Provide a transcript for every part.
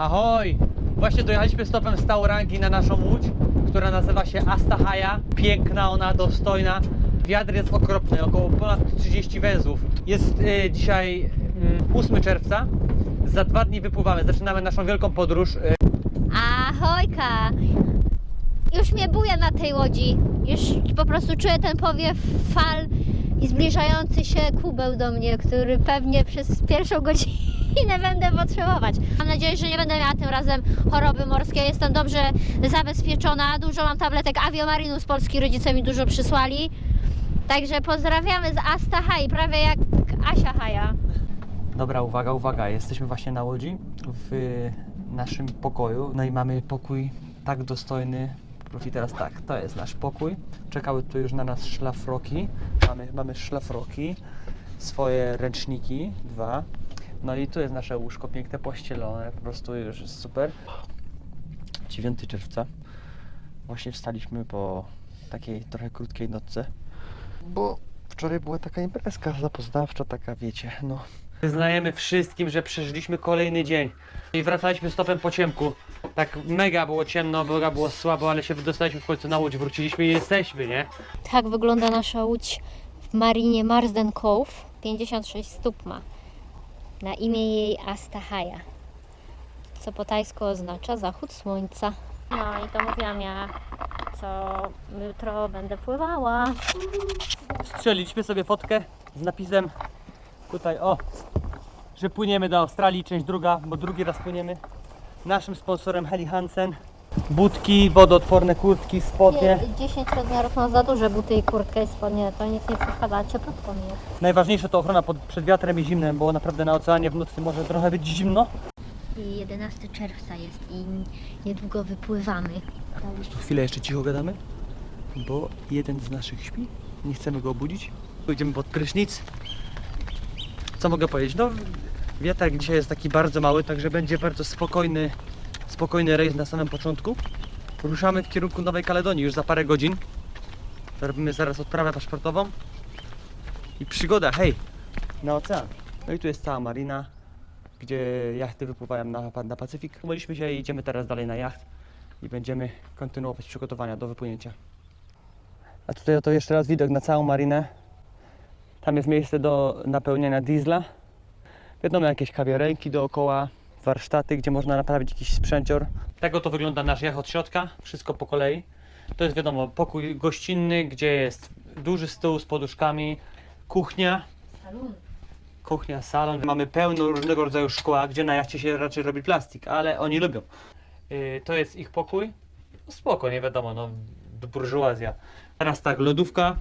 Ahoj! Właśnie dojechaliśmy stopem z Taurangi na naszą łódź, która nazywa się Astahaja. Piękna ona, dostojna. Wiatr jest okropny, około ponad 30 węzłów. Jest y, dzisiaj y, 8 czerwca. Za dwa dni wypływamy, zaczynamy naszą wielką podróż. Y, Ahojka! Już mnie buja na tej łodzi. Już po prostu czuję ten powiew fal i zbliżający się kubeł do mnie, który pewnie przez pierwszą godzinę będę potrzebować. Mam nadzieję, że nie będę miała tym razem choroby morskiej. Jestem dobrze zabezpieczona. Dużo mam tabletek Aviomarinu z Polski. Rodzice mi dużo przysłali. Także pozdrawiamy z Astahai, prawie jak Asia Haja. Dobra, uwaga, uwaga. Jesteśmy właśnie na łodzi w naszym pokoju. No i mamy pokój tak dostojny. I teraz tak, to jest nasz pokój. Czekały tu już na nas szlafroki. Mamy, mamy szlafroki, swoje ręczniki, dwa. No i tu jest nasze łóżko piękne, pościelone, po prostu już jest super. 9 czerwca. Właśnie wstaliśmy po takiej trochę krótkiej nocce, bo wczoraj była taka imprezka zapoznawcza, taka wiecie, no. Wyznajemy wszystkim, że przeżyliśmy kolejny dzień i wracaliśmy stopem po ciemku. Tak mega było ciemno, mega było słabo, ale się wydostaliśmy w końcu na łódź, wróciliśmy i jesteśmy, nie? Tak wygląda nasza łódź w marinie Marsden Cove. 56 stóp ma. Na imię jej Astahaja. Co po tajsku oznacza zachód słońca. No i to mówiłam ja, co jutro będę pływała. Strzeliliśmy sobie fotkę z napisem tutaj, o, że płyniemy do Australii, część druga, bo drugi raz płyniemy. Naszym sponsorem Heli Hansen. Budki, wodoodporne kurtki, spodnie. 10 rozmiarów mam za duże buty i kurtkę i spodnie, to nic nie przeszkadza, cieplutko mi jest. Najważniejsze to ochrona pod, przed wiatrem i zimnem, bo naprawdę na oceanie w nocy może trochę być zimno. I 11 czerwca jest i niedługo wypływamy. Tu chwilę jeszcze cicho gadamy, bo jeden z naszych śpi. Nie chcemy go obudzić. Pójdziemy pod prysznic. Co mogę powiedzieć? No, wiatrak dzisiaj jest taki bardzo mały, także będzie bardzo spokojny, spokojny rejs na samym początku. Ruszamy w kierunku Nowej Kaledonii już za parę godzin. Robimy zaraz odprawę paszportową. I przygoda, hej, na ocean. No i tu jest cała marina, gdzie jachty wypływają na, na Pacyfik. Umyliśmy się i idziemy teraz dalej na jacht i będziemy kontynuować przygotowania do wypłynięcia. A tutaj oto jeszcze raz widok na całą marinę. Tam jest miejsce do napełniania diesla. Wiadomo, jakieś kawiarenki dookoła, warsztaty, gdzie można naprawić jakiś sprzęcior. Tak oto wygląda nasz jacht od środka, wszystko po kolei. To jest wiadomo, pokój gościnny, gdzie jest duży stół z poduszkami, kuchnia, kuchnia, salon. Mamy pełno różnego rodzaju szkła, gdzie na jachcie się raczej robi plastik, ale oni lubią. Yy, to jest ich pokój. No spoko, nie wiadomo, no burżuazja. Teraz tak, lodówka,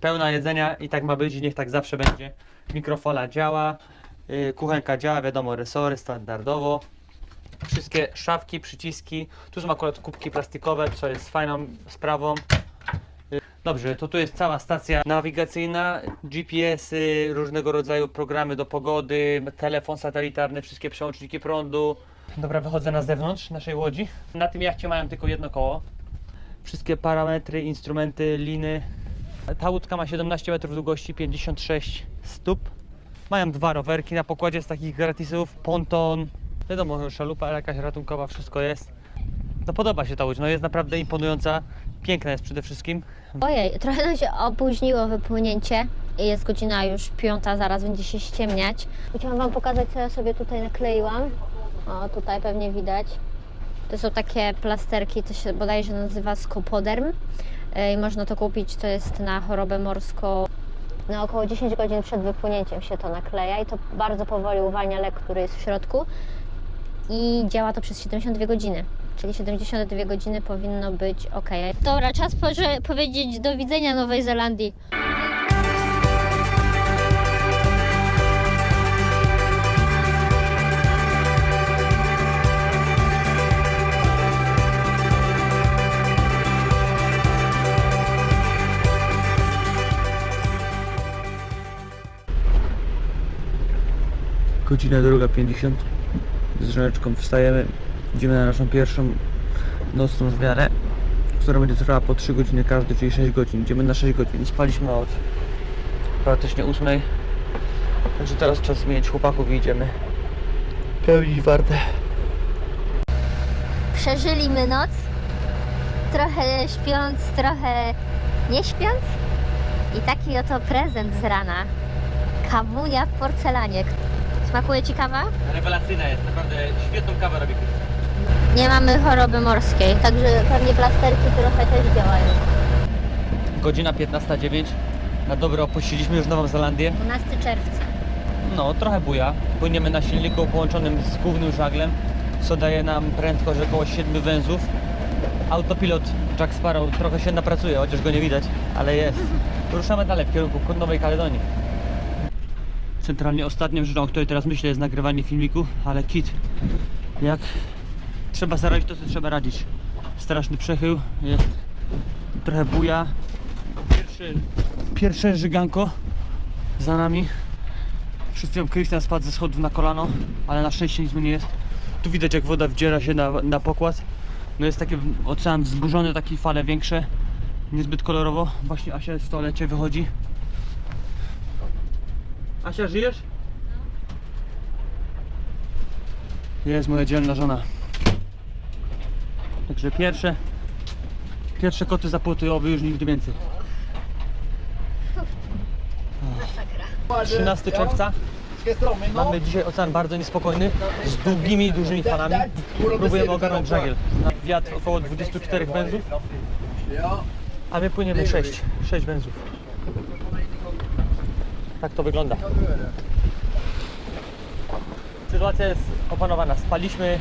pełna jedzenia i tak ma być i niech tak zawsze będzie. Mikrofala działa, kuchenka działa, wiadomo, resory standardowo. Wszystkie szafki, przyciski. Tu są akurat kubki plastikowe, co jest fajną sprawą. Yy, Dobrze, to tu jest cała stacja nawigacyjna, GPS-y, różnego rodzaju programy do pogody, telefon satelitarny, wszystkie przełączniki prądu. Dobra, wychodzę na zewnątrz naszej łodzi. Na tym jachcie mają tylko jedno koło. Wszystkie parametry, instrumenty, liny. Ta łódka ma 17 metrów długości, 56 stóp. Mają dwa rowerki na pokładzie z takich gratisów, ponton, wiadomo, szalupa jakaś ratunkowa, wszystko jest. No podoba się ta łódź, no jest naprawdę imponująca, piękna jest przede wszystkim. Ojej, trochę nam się opóźniło wypłynięcie. Jest godzina już piąta, zaraz będzie się ściemniać. Chciałam Wam pokazać, co ja sobie tutaj nakleiłam. O, tutaj pewnie widać. To są takie plasterki, to się bodajże nazywa skopoderm. I można to kupić, to jest na chorobę morską. Na około 10 godzin przed wypłynięciem się to nakleja i to bardzo powoli uwalnia lek, który jest w środku. I działa to przez 72 godziny. Czyli 72 godziny powinno być ok. Dobra, czas powiedzieć do widzenia Nowej Zelandii. Godzina druga 50. Z żoneczką wstajemy. Idziemy na naszą pierwszą nocną zmianę, która będzie trwała po 3 godziny każdy, czyli 6 godzin. Idziemy na 6 godzin. Spaliśmy od praktycznie 8. Także teraz czas zmienić chłopaków i idziemy pełnić wartę. Przeżyliśmy noc. Trochę śpiąc, trochę nie śpiąc. I taki oto prezent z rana. Kawunia w porcelanie. Smakuje Ci kawa? Rewelacyjna jest, naprawdę świetną kawę robi. Nie mamy choroby morskiej, także pewnie plasterki trochę też działają. Godzina 15.09. Na dobro opuściliśmy już Nową Zelandię. 12 czerwca. No, trochę buja. Płyniemy na silniku połączonym z głównym żaglem, co daje nam prędkość około 7 węzłów. Autopilot Jack Sparrow trochę się napracuje, chociaż go nie widać, ale jest. Ruszamy dalej w kierunku Nowej Kaledonii. Centralnie ostatnią rzeczą, o której teraz myślę, jest nagrywanie filmiku, ale kit, jak trzeba zaradzić to, co trzeba radzić. Straszny przechył, jest trochę buja. Pierwszy, pierwsze żyganko za nami. Przed chwilą Krystian spadł ze schodów na kolano, ale na szczęście nic mu nie jest. Tu widać jak woda wdziera się na, na pokład. No jest taki ocean wzburzony, takie fale większe. Niezbyt kolorowo. Właśnie Asia w toalecie wychodzi. Asia, żyjesz? Jest moja dzielna żona. Także pierwsze Pierwsze koty za płoty, oby już nigdy więcej. 13 czerwca. Mamy dzisiaj ocean bardzo niespokojny, z długimi, dużymi falami. Próbujemy ogarnąć żagiel. Na wiatr około 24 węzłów, a my płyniemy 6, 6 węzłów. Tak to wygląda. Sytuacja jest opanowana. Spaliśmy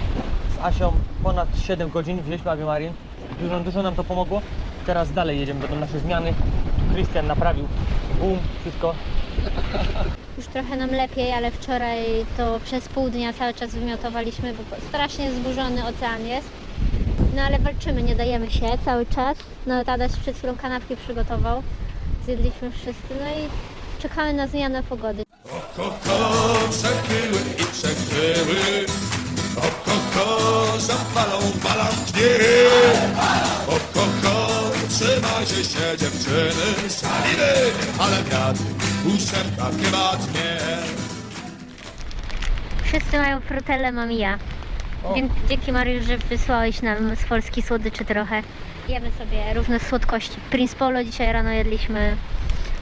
z Asią ponad 7 godzin, wzięliśmy aviamarin. Dużo, dużo nam to pomogło. Teraz dalej jedziemy, będą nasze zmiany. Krystian naprawił boom, wszystko. Już trochę nam lepiej, ale wczoraj to przez pół dnia cały czas wymiotowaliśmy, bo strasznie zburzony ocean jest. No ale walczymy, nie dajemy się cały czas. No Tadaś przed chwilą kanapki przygotował. Zjedliśmy wszyscy, no i czekamy na zmianę pogody. Koko przechyły i przekryły O koko zapalą balantnie O koko trzymajcie się dziewczyny Saliny, ale wiatr ósemka prywatnie Wszyscy mają frutelle, mam i ja. Więc dzięki Mariusz, że wysłałeś nam z Polski słodyczy trochę. Jemy sobie różne słodkości. Prince Polo dzisiaj rano jedliśmy.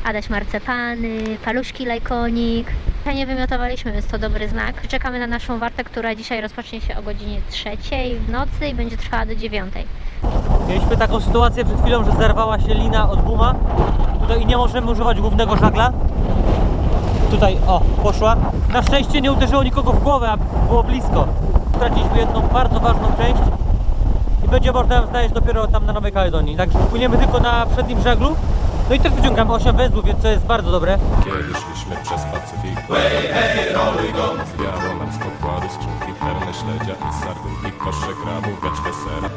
Adaś marcepany, paluszki lajkonik. Nie wymiotowaliśmy, więc to dobry znak. Czekamy na naszą wartę, która dzisiaj rozpocznie się o godzinie trzeciej w nocy i będzie trwała do dziewiątej. Mieliśmy taką sytuację przed chwilą, że zerwała się lina od buma. Tutaj nie możemy używać głównego żagla. Tutaj, o, poszła. Na szczęście nie uderzyło nikogo w głowę, a było blisko. Straciliśmy jedną bardzo ważną część i będzie można ją znaleźć dopiero tam na Nowej Kaledonii. Także płyniemy tylko na przednim żaglu. No i też wyciągamy 8 węzłów, więc to jest bardzo dobre. Kiedy szliśmy przez Pacyfik Zwiało nam z pokładu skrzynki pełne śledzia i sardyn i kosze krabów, beczkę sera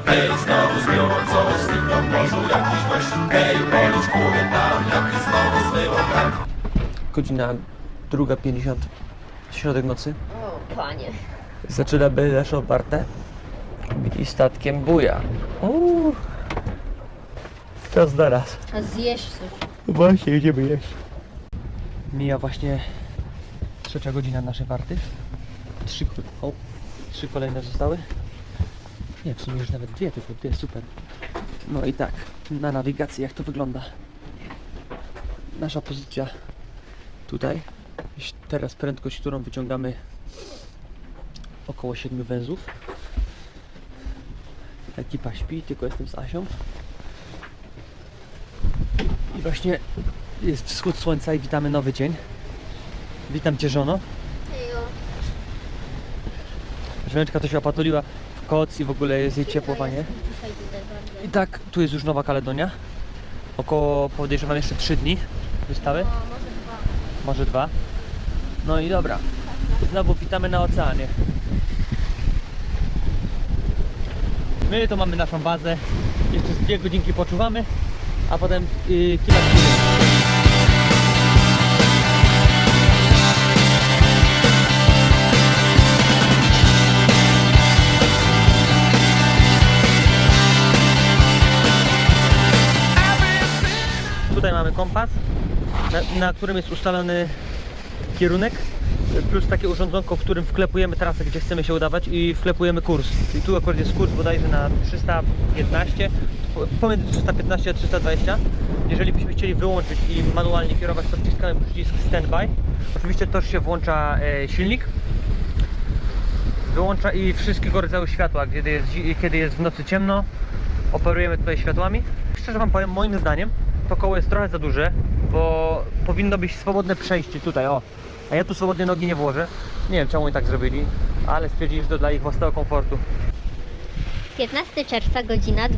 Godzina 2.50, środek nocy. O, panie. Zaczynamy naszą wartę i statkiem buja. Uuu. Czas na raz. A zjesz coś. Właśnie, idziemy jeść. Mija właśnie trzecia godzina naszej warty. Trzy, ko- o, trzy kolejne zostały. Nie, w sumie już nawet dwie, tylko dwie, super. No i tak, na nawigacji jak to wygląda. Nasza pozycja tutaj. Jeś- Teraz prędkość, którą wyciągamy około 7 węzłów. Ekipa śpi, tylko jestem z Asią. Właśnie jest wschód słońca i witamy nowy dzień. Witam Cię żono. Żoneczka to się opatuliła w koc i w ogóle jest jej ciepłowanie. I tak, tu jest już Nowa Kaledonia. Około, podejrzewam, jeszcze 3 dni wystawy. Może dwa. No i dobra. Znowu witamy na oceanie. My to mamy naszą bazę. Jeszcze z dwie godzinki poczuwamy, a potem yy, kilka. Tutaj mamy kompas, na, na którym jest ustalony kierunek. Plus takie urządzonko, w którym wklepujemy trasę, gdzie chcemy się udawać i wklepujemy kurs. I tu akurat jest kurs bodajże na 315, po- pomiędzy 315 a 320. Jeżeli byśmy chcieli wyłączyć i manualnie kierować, to wciskamy przycisk standby. Oczywiście też się włącza e, silnik. Wyłącza i wszystkiego rodzaju światła, kiedy jest, kiedy jest w nocy ciemno, operujemy tutaj światłami. Szczerze Wam powiem, moim zdaniem to koło jest trochę za duże, bo powinno być swobodne przejście tutaj, o. A ja tu swobodnie nogi nie włożę. Nie wiem czemu oni tak zrobili, ale stwierdzili, że to dla ich własnego komfortu. 15 czerwca, godzina 12.15.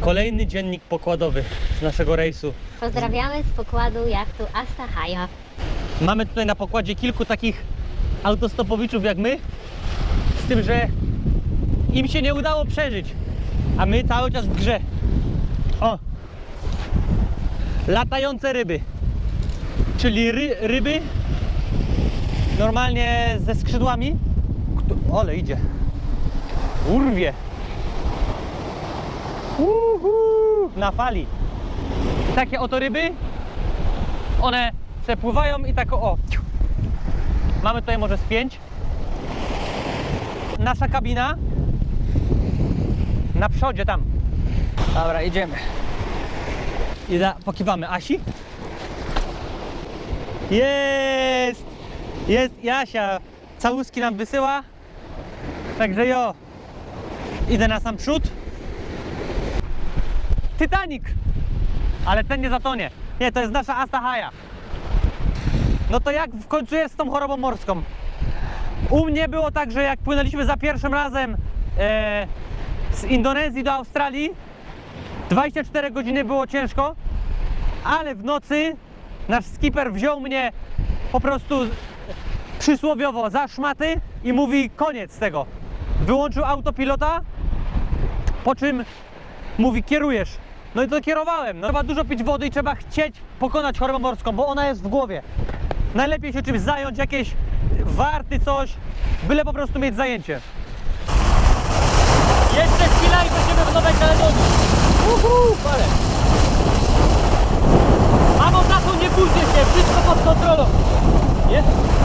Kolejny dziennik pokładowy z naszego rejsu. Pozdrawiamy z pokładu jachtu Astahaja. Mamy tutaj na pokładzie kilku takich autostopowiczów jak my, z tym, że im się nie udało przeżyć, a my cały czas w grze. O! Latające ryby. Czyli ry, ryby normalnie ze skrzydłami. Kto- Ole idzie. Urwie. Uhu, na fali. Takie oto ryby one se pływają i tak o. Mamy tutaj może z pięć. Nasza kabina na przodzie tam. Dobra, idziemy. I pokiwamy Asi. Jest! Jest Jasia. Całuski nam wysyła. Także jo. Idę na sam przód. Titanic! Ale ten nie zatonie. Nie, to jest nasza Astahaja. No to jak w końcu jest z tą chorobą morską? U mnie było tak, że jak płynęliśmy za pierwszym razem e, z Indonezji do Australii, 24 godziny było ciężko, ale w nocy nasz skipper wziął mnie po prostu przysłowiowo za szmaty i mówi koniec tego. Wyłączył autopilota, po czym mówi kierujesz. No i to kierowałem. No, trzeba dużo pić wody i trzeba chcieć pokonać chorobę morską, bo ona jest w głowie. Najlepiej się czymś zająć, jakieś warty, coś, byle po prostu mieć zajęcie. Jeszcze chwila i będziemy w Nowej Kaledonii. Uhu, ale. Nie bójcie się, wszystko pod kontrolą. Jest?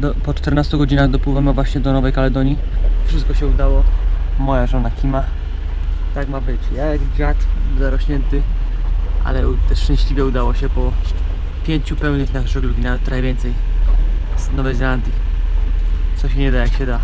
Do, po 14 godzinach dopływamy właśnie do Nowej Kaledonii. Wszystko się udało. Moja żona Kima. Tak ma być. Ja jak dziad zarośnięty, ale też szczęśliwie udało się po pięciu pełnych dniach żeglugi, nawet trochę więcej z Nowej Zelandii. Co się nie da jak się da.